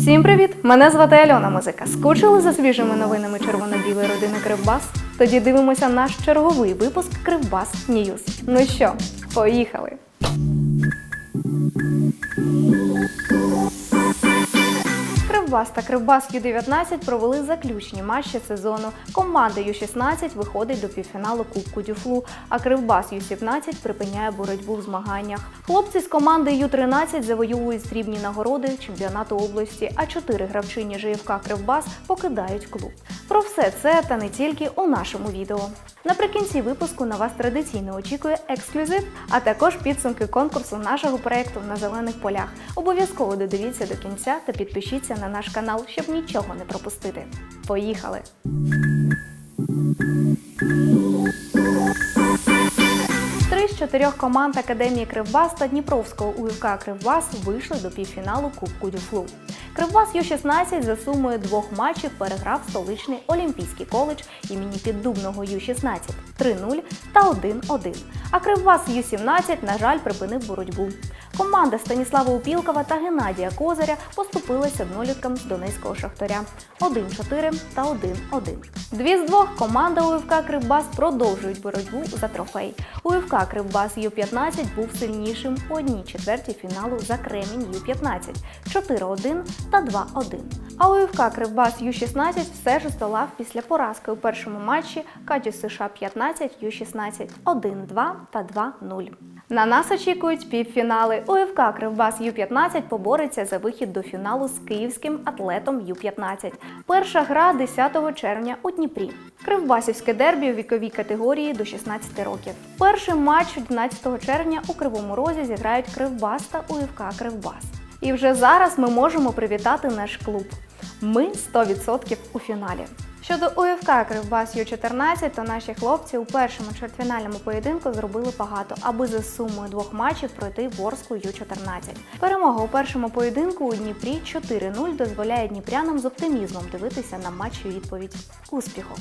Всім привіт! Мене звати Альона Музика. Скучили за свіжими новинами червоно-білої родини Кривбас? Тоді дивимося наш черговий випуск Кривбас Ньюз. Ну що, поїхали! Кривбас та Кривбас Ю-19 провели заключні матчі сезону. Команда Ю-16 виходить до півфіналу Кубку Дюфлу, а Кривбас Ю-17 припиняє боротьбу в змаганнях. Хлопці з команди Ю-13 завоюють срібні нагороди чемпіонату області, а чотири гравчині ЖФК Кривбас покидають клуб. Про все це та не тільки у нашому відео. Наприкінці випуску на вас традиційно очікує ексклюзив, а також підсумки конкурсу нашого проекту на зелених полях. Обов'язково додивіться до кінця та підпишіться на наш канал, щоб нічого не пропустити. Поїхали! Три з чотирьох команд Академії Кривбас та Дніпровського УФК Кривбас вийшли до півфіналу Кубку Дюфлу. Кривбас Ю-16 за сумою двох матчів переграв столичний Олімпійський коледж імені Піддубного Ю-16 3-0 та 1-1. А Кривбас Ю-17, на жаль, припинив боротьбу. Команда Станіслава Упілкова та Геннадія Козаря поступилися одноліткам з Донецького Шахтаря 1-4 та 1-1. Дві з двох команда УФК Кривбас продовжують боротьбу за трофей. УФК Кривбас Ю-15 був сильнішим у одній четвертій фіналу за Кремінь Ю-15 4-1 та 2-1. А УФК Кривбас Ю-16 все ж здолав після поразки у першому матчі Катю США 15 Ю-16 1-2 та 2-0. На нас очікують півфінали. УФК Кривбас Ю-15 побореться за вихід до фіналу з київським атлетом Ю-15. Перша гра 10 червня у Дніпрі. Кривбасівське дербі у віковій категорії до 16 років. Перший матч 11 червня у Кривому Розі зіграють Кривбас та УФК Кривбас. І вже зараз ми можемо привітати наш клуб. Ми 100% у фіналі. Щодо УФК Кривбас Ю-14, то наші хлопці у першому чвертьфінальному поєдинку зробили багато, аби за сумою двох матчів пройти Ворску Ю-14. Перемога у першому поєдинку у Дніпрі 4-0 дозволяє дніпрянам з оптимізмом дивитися на матч у відповідь. Успіху!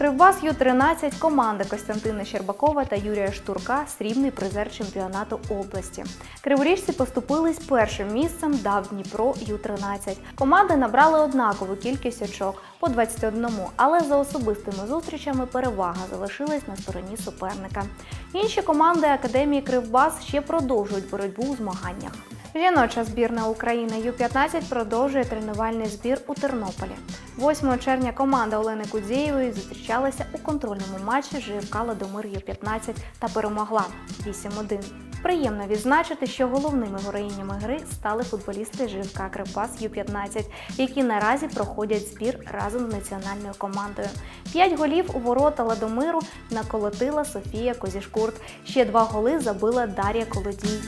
Кривбас Ю-13 команда Костянтина Щербакова та Юрія Штурка срібний призер чемпіонату області. Криворіжці поступились першим місцем дав Дніпро Ю-13. Команди набрали однакову кількість очок по 21, але за особистими зустрічами перевага залишилась на стороні суперника. Інші команди Академії Кривбас ще продовжують боротьбу у змаганнях. Жіноча збірна України Ю-15 продовжує тренувальний збір у Тернополі. 8 червня команда Олени Кудзєєвої зустрічалася у контрольному матчі ЖФК Ладомир Ю-15 та перемогла 8-1. Приємно відзначити, що головними героїнями гри стали футболісти ЖФК Кривбас Ю-15, які наразі проходять збір разом з національною командою. П'ять голів у ворота Ладомиру наколотила Софія Козішкурт. Ще два голи забила Дар'я Колодій.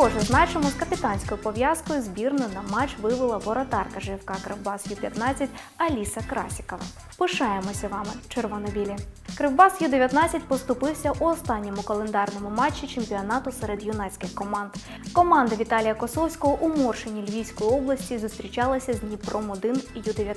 Також зазначимо, з капітанською пов'язкою збірну на матч вивела воротарка ЖФК Кривбас Ю-15 Аліса Красікова. Пишаємося вами, червонобілі. Кривбас Ю-19 поступився у останньому календарному матчі чемпіонату серед юнацьких команд. Команда Віталія Косовського у Моршині Львівської області зустрічалася з Дніпром 1 Ю-19.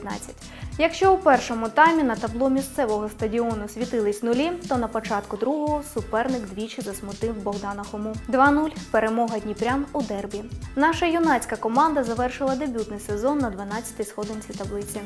Якщо у першому таймі на табло місцевого стадіону світились нулі, то на початку другого суперник двічі засмутив Богдана Хому. 2-0 перемога Дніпрян у дербі. Наша юнацька команда завершила дебютний сезон на 12-й сходинці таблиці.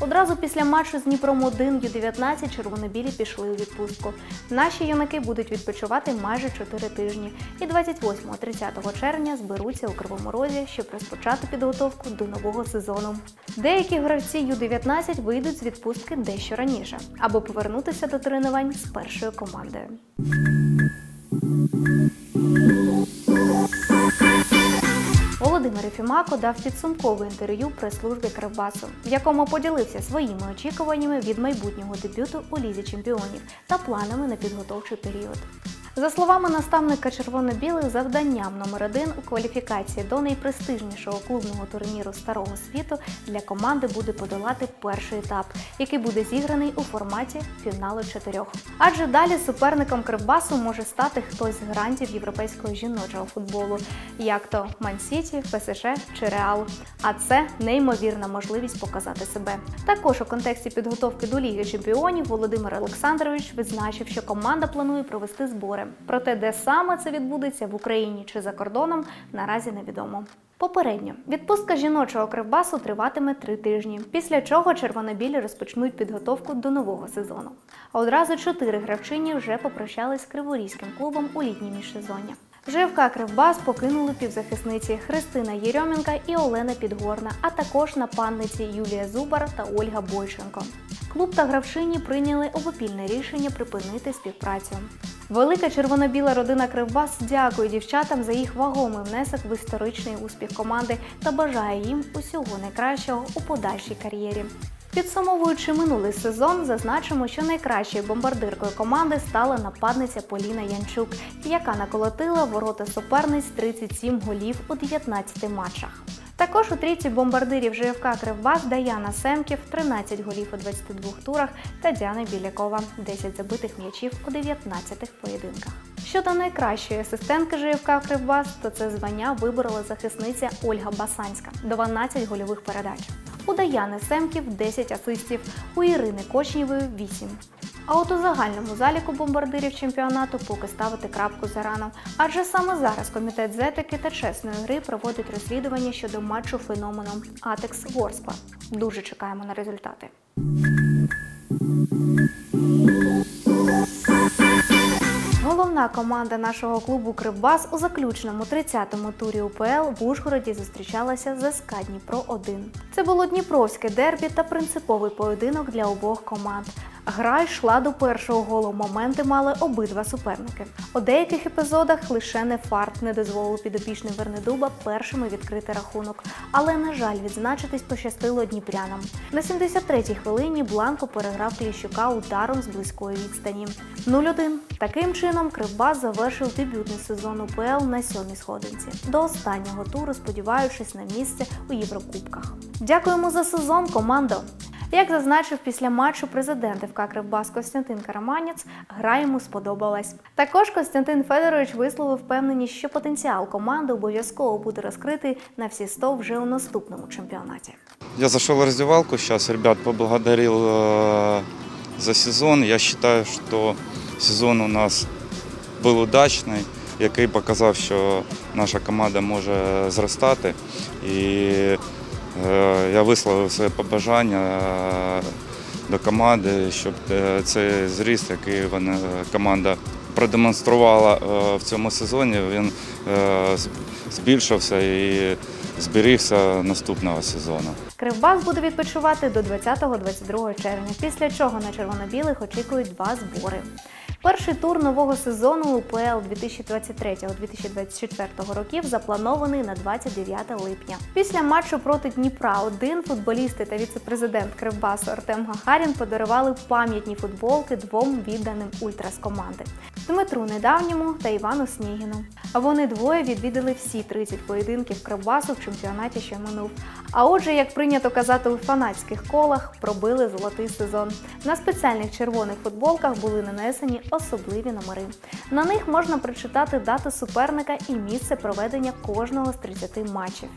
Одразу після матчу з Дніпром 1 Ю-19 червонобілі пішли у відпустку. Наші юнаки будуть відпочивати майже 4 тижні і 28-30 червня зберуться у Кривому Розі, щоб розпочати підготовку до нового сезону. Деякі гравці Ю-19 вийдуть з відпустки дещо раніше, аби повернутися до тренувань з першою командою. Володимир Ефімако дав підсумкове інтерв'ю прес-служби Кривбасу, в якому поділився своїми очікуваннями від майбутнього дебюту у лізі чемпіонів та планами на підготовчий період. За словами наставника червоно-білих, завданням номер один у кваліфікації до найпрестижнішого клубного турніру старого світу для команди буде подолати перший етап, який буде зіграний у форматі фіналу чотирьох. Адже далі суперником Кривбасу може стати хтось з грантів європейського жіночого футболу, як то Ман-Сіті, ПСЖ чи Реал. А це неймовірна можливість показати себе. Також у контексті підготовки до Ліги Чемпіонів Володимир Олександрович відзначив, що команда планує провести збори. Проте, де саме це відбудеться в Україні чи за кордоном, наразі невідомо. Попередньо відпустка жіночого кривбасу триватиме три тижні, після чого червонобілі розпочнуть підготовку до нового сезону. А одразу чотири гравчині вже попрощались з криворізьким клубом у літній міжсезоння. ЖФК Кривбас покинули півзахисниці Христина Єрьомінка і Олена Підгорна, а також нападниці Юлія Зубар та Ольга Бойченко. Клуб та гравчині прийняли обопільне рішення припинити співпрацю. Велика червоно-біла родина Кривбас дякує дівчатам за їх вагомий внесок в історичний успіх команди та бажає їм усього найкращого у подальшій кар'єрі. Підсумовуючи минулий сезон, зазначимо, що найкращою бомбардиркою команди стала нападниця Поліна Янчук, яка наколотила ворота суперниць 37 голів у 19 матчах. Також у трійці бомбардирів ЖФК Кривбас Даяна Семків 13 голів у 22 турах та Діана Білякова 10 забитих м'ячів у 19 поєдинках. Щодо найкращої асистентки ЖФК Кривбас, то це звання виборола захисниця Ольга Басанська 12 гольових передач. У Даяни Семків 10 асистів, у Ірини Кочнєвої 8. А от у загальному заліку бомбардирів чемпіонату поки ставити крапку зарано. Адже саме зараз комітет з етики та чесної гри проводить розслідування щодо матчу феноменом Атекс Ворскла. Дуже чекаємо на результати. Головна команда нашого клубу Кривбас у заключному 30-му турі УПЛ в Ужгороді зустрічалася з СК Дніпро 1 Це було Дніпровське дербі та принциповий поєдинок для обох команд. Гра йшла до першого голу. Моменти мали обидва суперники. У деяких епізодах лише не фарт не дозволив підопічним Вернедуба першими відкрити рахунок. Але, на жаль, відзначитись пощастило дніпрянам. На 73-й хвилині Бланко переграв Кліщука ударом з близької відстані. 0-1. Таким чином Кривбас завершив дебютний сезон УПЛ на сьомій сходинці. До останнього туру, сподіваючись на місце у Єврокубках. Дякуємо за сезон, командо! Як зазначив після матчу президент ФК Кривбас Костянтин Караманець, гра йому сподобалась. Також Костянтин Федорович висловив впевненість, що потенціал команди обов'язково буде розкритий на всі 100 вже у наступному чемпіонаті. Я зашел в раздевалку, сейчас ребят поблагодарил э, за сезон. Я считаю, что сезон у нас був удачний, який показав, що наша команда може зростати. І е, я висловив своє побажання е, до команди, щоб е, цей зріст, який вона, команда продемонструвала е, в цьому сезоні, він е, збільшився і зберігся наступного сезону. Кривбас буде відпочивати до 20-22 червня, після чого на червоно-білих очікують два збори. Перший тур нового сезону УПЛ 2023-2024 років запланований на 29 липня. Після матчу проти Дніпра 1 футболісти та віцепрезидент Кривбасу Артем Гахарін подарували пам'ятні футболки двом відданим ультрас команди Дмитру Недавньому та Івану Снігіну. Вони двоє відвідали всі 30 поєдинків Кривбасу в чемпіонаті, що минув. А отже, як прийнято казати у фанатських колах, пробили золотий сезон. На спеціальних червоних футболках були нанесені особливі номери. На них можна прочитати дату суперника і місце проведення кожного з 30 матчів.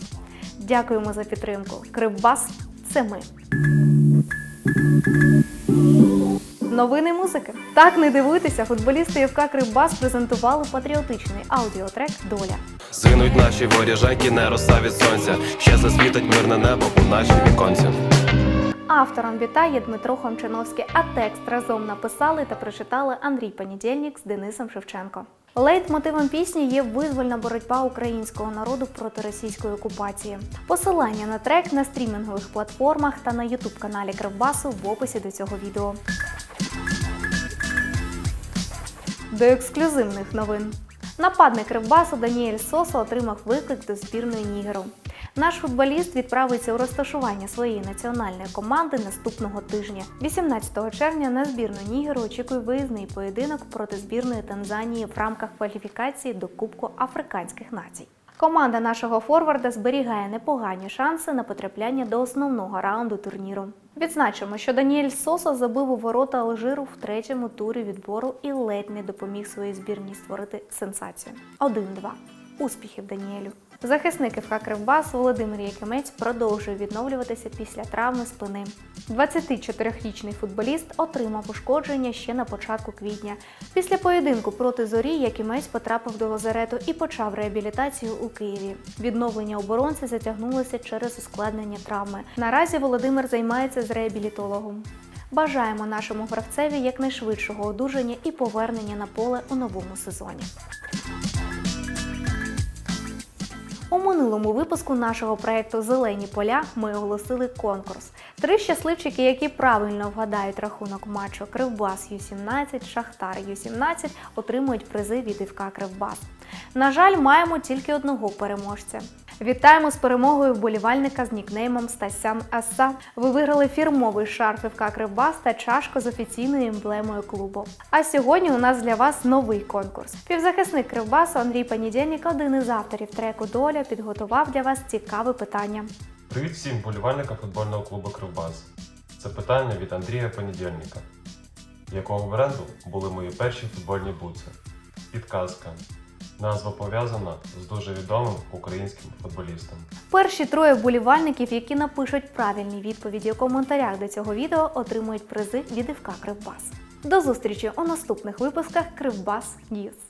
Дякуємо за підтримку. Кривбас це ми. Новини музики. Так не дивуйтеся, футболісти ФК Кривбас презентували патріотичний аудіотрек Доля. Згинуть наші воріженьки, не роса від сонця. Ще засвітить мирне небо у нашій віконці. Автором біта є Дмитро Хомчиновський, а текст разом написали та прочитали Андрій Понедільник з Денисом Шевченко. Лейтмотивом пісні є визвольна боротьба українського народу проти російської окупації. Посилання на трек на стрімінгових платформах та на ютуб каналі Кривбасу в описі до цього відео. До ексклюзивних новин. Нападник Кривбасу Даніель Сосо отримав виклик до збірної Нігеру. Наш футболіст відправиться у розташування своєї національної команди наступного тижня. 18 червня на збірну Нігеру очікує виїзний поєдинок проти збірної Танзанії в рамках кваліфікації до Кубку африканських націй. Команда нашого форварда зберігає непогані шанси на потрапляння до основного раунду турніру. Відзначимо, що Даніель Соса забив у ворота Алжиру в третьому турі відбору і ледь не допоміг своїй збірній створити сенсацію. 1-2. Успіхів Даніелю. Захисник ФК Кривбас Володимир Якимець продовжує відновлюватися після травми спини. 24-річний футболіст отримав ушкодження ще на початку квітня. Після поєдинку проти зорі Якимець потрапив до лазарету і почав реабілітацію у Києві. Відновлення оборонця затягнулося через ускладнення травми. Наразі Володимир займається з реабілітологом. Бажаємо нашому гравцеві якнайшвидшого одужання і повернення на поле у новому сезоні. У минулому випуску нашого проєкту Зелені поля ми оголосили конкурс. Три щасливчики, які правильно вгадають рахунок матчу Кривбас Ю-17, Шахтар Ю-17, отримують призи від ІФК Кривбас. На жаль, маємо тільки одного переможця. Вітаємо з перемогою вболівальника з нікнеймом Стасян Аса. Ви виграли фірмовий шарф ФК Кривбас та чашку з офіційною емблемою клубу. А сьогодні у нас для вас новий конкурс. Півзахисник Кривбасу Андрій Панідєнік, один із авторів треку Доля, підготував для вас цікаве питання. Привіт всім болівальникам футбольного клубу Кривбас. Це питання від Андрія Понедільника. Якого бренду були мої перші футбольні буци? Підказка. Назва пов'язана з дуже відомим українським футболістом. Перші троє вболівальників, які напишуть правильні відповіді у коментарях до цього відео, отримують призи від ФК Кривбас. До зустрічі у наступних випусках Кривбас Ньюз.